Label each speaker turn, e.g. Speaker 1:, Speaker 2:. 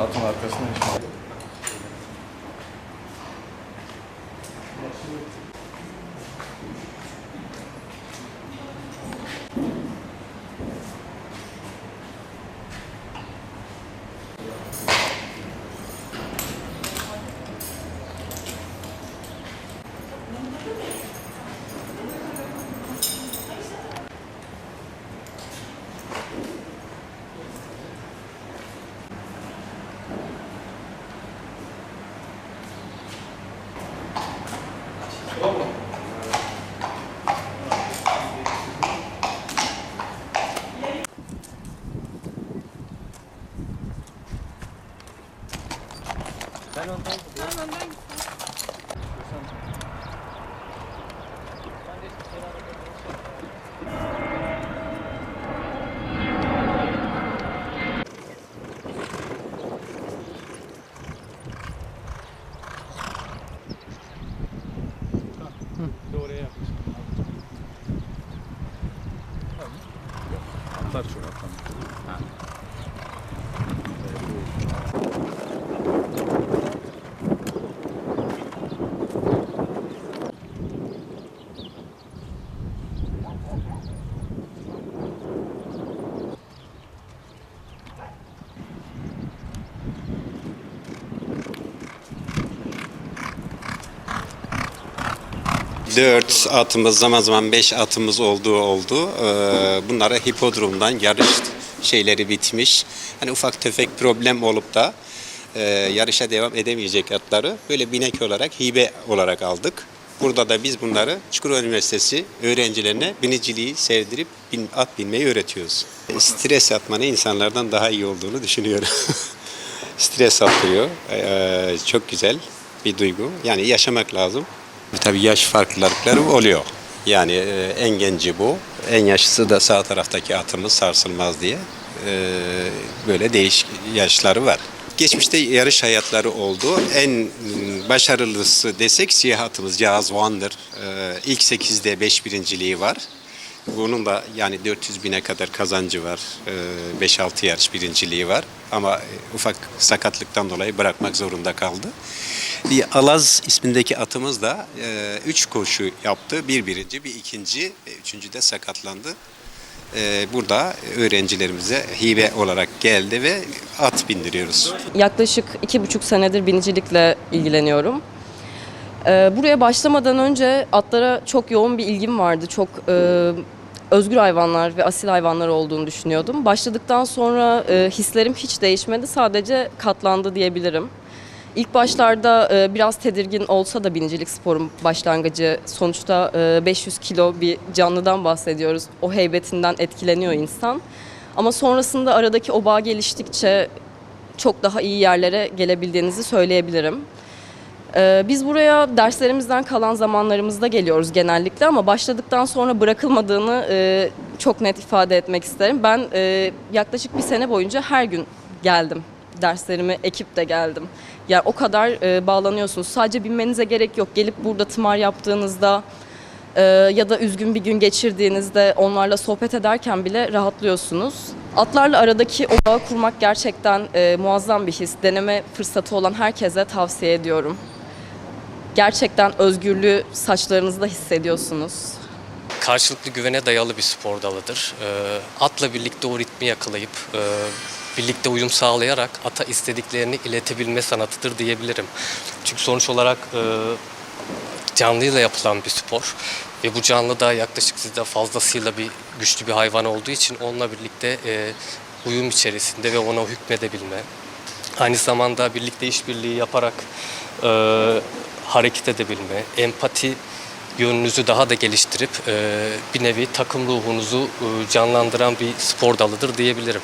Speaker 1: atın arkasına işte. Atlar çok atlar.
Speaker 2: Dört atımız zaman zaman beş atımız olduğu oldu. Ee, Bunlara hipodromdan yarış şeyleri bitmiş. Hani ufak tefek problem olup da e, yarışa devam edemeyecek atları böyle binek olarak hibe olarak aldık. Burada da biz bunları Çukurova Üniversitesi öğrencilerine biniciliği sevdirip bin, at binmeyi öğretiyoruz. Stres atmanın insanlardan daha iyi olduğunu düşünüyorum. Stres attırıyor. Ee, çok güzel bir duygu. Yani yaşamak lazım. Tabii yaş farklılıkları oluyor. Yani e, en genci bu. En yaşlısı da sağ taraftaki atımız sarsılmaz diye. E, böyle değişik yaşları var. Geçmişte yarış hayatları oldu. En mm, başarılısı desek siyah atımız Cihaz Van'dır. E, ilk 8'de 5 birinciliği var. Bunun da yani 400 bine kadar kazancı var. E, 5-6 yarış birinciliği var. Ama e, ufak sakatlıktan dolayı bırakmak zorunda kaldı. Bir Alaz ismindeki atımız da 3 koşu yaptı. Bir birinci, bir ikinci, e, üçüncü de sakatlandı. E, Burada öğrencilerimize hibe olarak geldi ve at bindiriyoruz.
Speaker 3: Yaklaşık iki buçuk senedir binicilikle ilgileniyorum. Buraya başlamadan önce atlara çok yoğun bir ilgim vardı. Çok e, özgür hayvanlar ve asil hayvanlar olduğunu düşünüyordum. Başladıktan sonra e, hislerim hiç değişmedi. Sadece katlandı diyebilirim. İlk başlarda e, biraz tedirgin olsa da binicilik sporun başlangıcı sonuçta e, 500 kilo bir canlıdan bahsediyoruz. O heybetinden etkileniyor insan. Ama sonrasında aradaki o bağ geliştikçe çok daha iyi yerlere gelebildiğinizi söyleyebilirim. Ee, Biz buraya derslerimizden kalan zamanlarımızda geliyoruz genellikle ama başladıktan sonra bırakılmadığını e, çok net ifade etmek isterim. Ben e, yaklaşık bir sene boyunca her gün geldim. Derslerimi ekip de geldim. Yani o kadar e, bağlanıyorsunuz. Sadece binmenize gerek yok. Gelip burada tımar yaptığınızda ya da üzgün bir gün geçirdiğinizde onlarla sohbet ederken bile rahatlıyorsunuz. Atlarla aradaki o bağı kurmak gerçekten e, muazzam bir his. Deneme fırsatı olan herkese tavsiye ediyorum. Gerçekten özgürlüğü saçlarınızda hissediyorsunuz.
Speaker 4: karşılıklı güvene dayalı bir spor dalıdır. Ee, atla birlikte o ritmi yakalayıp e, birlikte uyum sağlayarak ata istediklerini iletebilme sanatıdır diyebilirim. Çünkü sonuç olarak e, canlıyla yapılan bir spor ve bu canlı da yaklaşık sizde fazlasıyla bir güçlü bir hayvan olduğu için onunla birlikte e, uyum içerisinde ve ona hükmedebilme, aynı zamanda birlikte işbirliği yaparak hareket edebilme, empati yönünüzü daha da geliştirip e, bir nevi takım ruhunuzu e, canlandıran bir spor dalıdır diyebilirim.